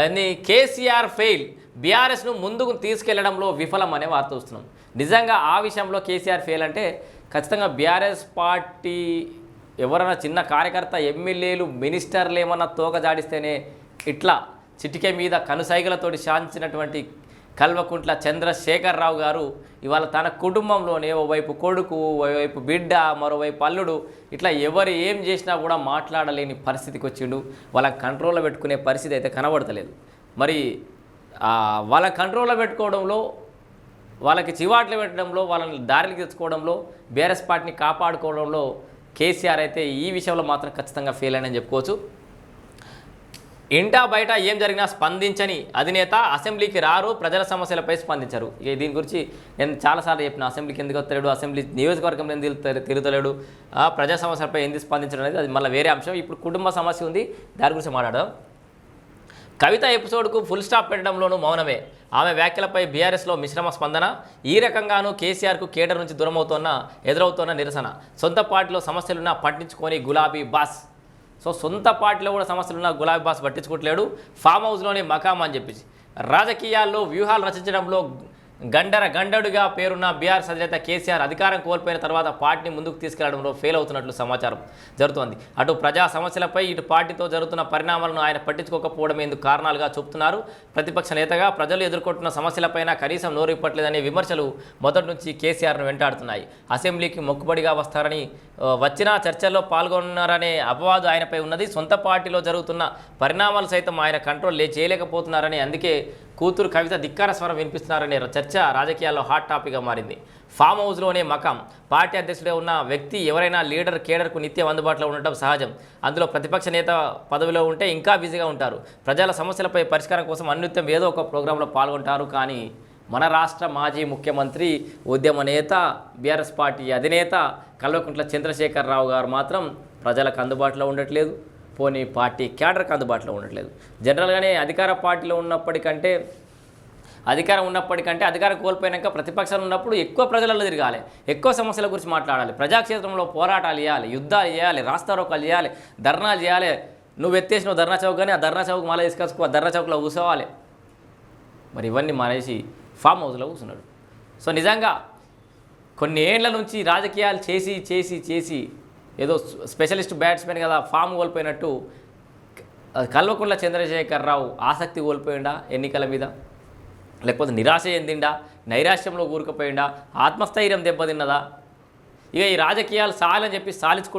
అని కేసీఆర్ ఫెయిల్ బీఆర్ఎస్ను ముందుకు తీసుకెళ్ళడంలో విఫలం అనే వార్త వస్తున్నాం. నిజంగా ఆ విషయంలో కేసీఆర్ ఫెయిల్ అంటే ఖచ్చితంగా బీఆర్ఎస్ పార్టీ ఎవరైనా చిన్న కార్యకర్త ఎమ్మెల్యేలు మినిస్టర్లు ఏమన్నా తోక జాడిస్తేనే ఇట్లా చిటికే మీద కనుసైగలతోటి శాంతించినటువంటి కల్వకుంట్ల చంద్రశేఖరరావు గారు ఇవాళ తన కుటుంబంలోనే ఓవైపు కొడుకు ఓవైపు బిడ్డ మరోవైపు అల్లుడు ఇట్లా ఎవరు ఏం చేసినా కూడా మాట్లాడలేని పరిస్థితికి వచ్చిండు. వాళ్ళ కంట్రోల్లో పెట్టుకునే పరిస్థితి అయితే కనబడతలేదు. మరి వాళ్ళ కంట్రోల్లో పెట్టుకోవడంలో వాళ్ళకి చివాట్లు పెట్టడంలో వాళ్ళని దారికి తెచ్చుకోవడంలో బీఆర్ఎస్ పార్టీని కాపాడుకోవడంలో కేసీఆర్ అయితే ఈ విషయంలో మాత్రం ఖచ్చితంగా ఫెయిల్ అయినని చెప్పుకోవచ్చు. ఇంటా బయట ఏం జరిగినా స్పందించని అధినేత అసెంబ్లీకి రారు ప్రజల సమస్యలపై స్పందించరు. ఇక దీని గురించి నేను చాలాసార్లు చెప్పిన అసెంబ్లీకి ఎందుకు వస్తలేడు అసెంబ్లీ నియోజకవర్గంలో ఎందుకు తిరుగుతలేడు ఆ, ప్రజా సమస్యలపై ఎందుకు స్పందించడం అనేది అది మళ్ళీ వేరే అంశం. ఇప్పుడు కుటుంబ సమస్య ఉంది దాని గురించి మాట్లాడదాం. కవిత ఎపిసోడ్కు ఫుల్ స్టాప్ పెట్టడంలోనూ మౌనమే. ఆమె వ్యాఖ్యలపై బీఆర్ఎస్లో మిశ్రమ స్పందన ఈ రకంగానూ కేసీఆర్కు కేటర్ నుంచి దూరమవుతోన్న ఎదురవుతోన్న నిరసన. సొంత పార్టీలో సమస్యలున్నా పట్టించుకొని గులాబీ బాస్. సో సొంత పార్టీలో కూడా సమస్యలు ఉన్న గులాబీ బాస్ పట్టించుకోవట్లేడు. ఫామ్ హౌస్లోనే మకాం అని చెప్పేసి. రాజకీయాల్లో వ్యూహాలు రచించడంలో గండర గండడుగా పేరున్న బీఆర్ అధినేత కేసీఆర్ అధికారం కోల్పోయిన తర్వాత పార్టీని ముందుకు తీసుకెళ్ళడంలో ఫెయిల్ అవుతున్నట్లు సమాచారం జరుగుతోంది. అటు ప్రజా సమస్యలపై ఇటు పార్టీతో జరుగుతున్న పరిణామాలను ఆయన పట్టించుకోకపోవడం ఎందుకు కారణాలుగా చూపుతున్నారు. ప్రతిపక్ష నేతగా ప్రజలు ఎదుర్కొంటున్న సమస్యలపైన కనీసం నోరిప్పట్లేదనే విమర్శలు మొదటి నుంచి కేసీఆర్ను వెంటాడుతున్నాయి. అసెంబ్లీకి మొక్కుబడిగా వస్తారని వచ్చిన చర్చల్లో పాల్గొన్నారనే అపవాదు ఆయనపై ఉన్నది. సొంత పార్టీలో జరుగుతున్న పరిణామాలు సైతం ఆయన కంట్రోల్ చేయలేకపోతున్నారని అందుకే కూతురు కవిత ధిక్కార స్వరం వినిపిస్తున్నారనే చర్చ రాజకీయాల్లో హాట్ టాపిక్గా మారింది. ఫామ్ హౌస్లోనే మకాం. పార్టీ అధ్యక్షుడే ఉన్న వ్యక్తి ఎవరైనా లీడర్ కేడర్కు నిత్యం అందుబాటులో ఉండటం సహజం. అందులో ప్రతిపక్ష నేత పదవిలో ఉంటే ఇంకా బిజీగా ఉంటారు. ప్రజల సమస్యలపై పరిష్కారం కోసం అన్నిత్యం ఏదో ఒక ప్రోగ్రాంలో పాల్గొంటారు. కానీ మన రాష్ట్ర మాజీ ముఖ్యమంత్రి ఉద్యమ నేత బీఆర్ఎస్ పార్టీ అధినేత కల్వకుంట్ల చంద్రశేఖరరావు గారు మాత్రం ప్రజలకు అందుబాటులో ఉండట్లేదు. పోనీ పార్టీ క్యాడర్కి అందుబాటులో ఉండట్లేదు. జనరల్గానే అధికార పార్టీలో ఉన్నప్పటికంటే అధికారం ఉన్నప్పటికంటే అధికారం కోల్పోయినాక ప్రతిపక్షాలు ఉన్నప్పుడు ఎక్కువ ప్రజలలో తిరగాలి ఎక్కువ సమస్యల గురించి మాట్లాడాలి ప్రజాక్షేత్రంలో పోరాటాలు చేయాలి యుద్ధాలు చేయాలి రాస్తారోకాలు చేయాలి ధర్నాలు చేయాలి. నువ్వు ఎత్తేసిన ధర్నా చౌక్ కానీ ఆ ధర్నా చౌక్ మళ్ళీ తీసుకొచ్చుకో ఆ ధర్నా చౌక్లో కూర్చోవాలి. మరి ఇవన్నీ మానేసి ఫామ్ హౌస్లో కూర్చున్నాడు. సో నిజంగా కొన్ని ఏండ్ల నుంచి రాజకీయాలు చేసి చేసి చేసి ఏదో స్పెషలిస్ట్ బ్యాట్స్మెన్ కదా ఫామ్ కోల్పోయినట్టు కల్వకుంట్ల చంద్రశేఖరరావు ఆసక్తి కోల్పోయిండా ఎన్నికల మీద? లేకపోతే నిరాశ చెందిండా? నైరాశ్యంలో కూరుకుపోయిండా ఆత్మస్థైర్యం దెబ్బతిన్నదా? ఇక ఈ రాజకీయాలు సాలని చెప్పి సాలించుకుంటూ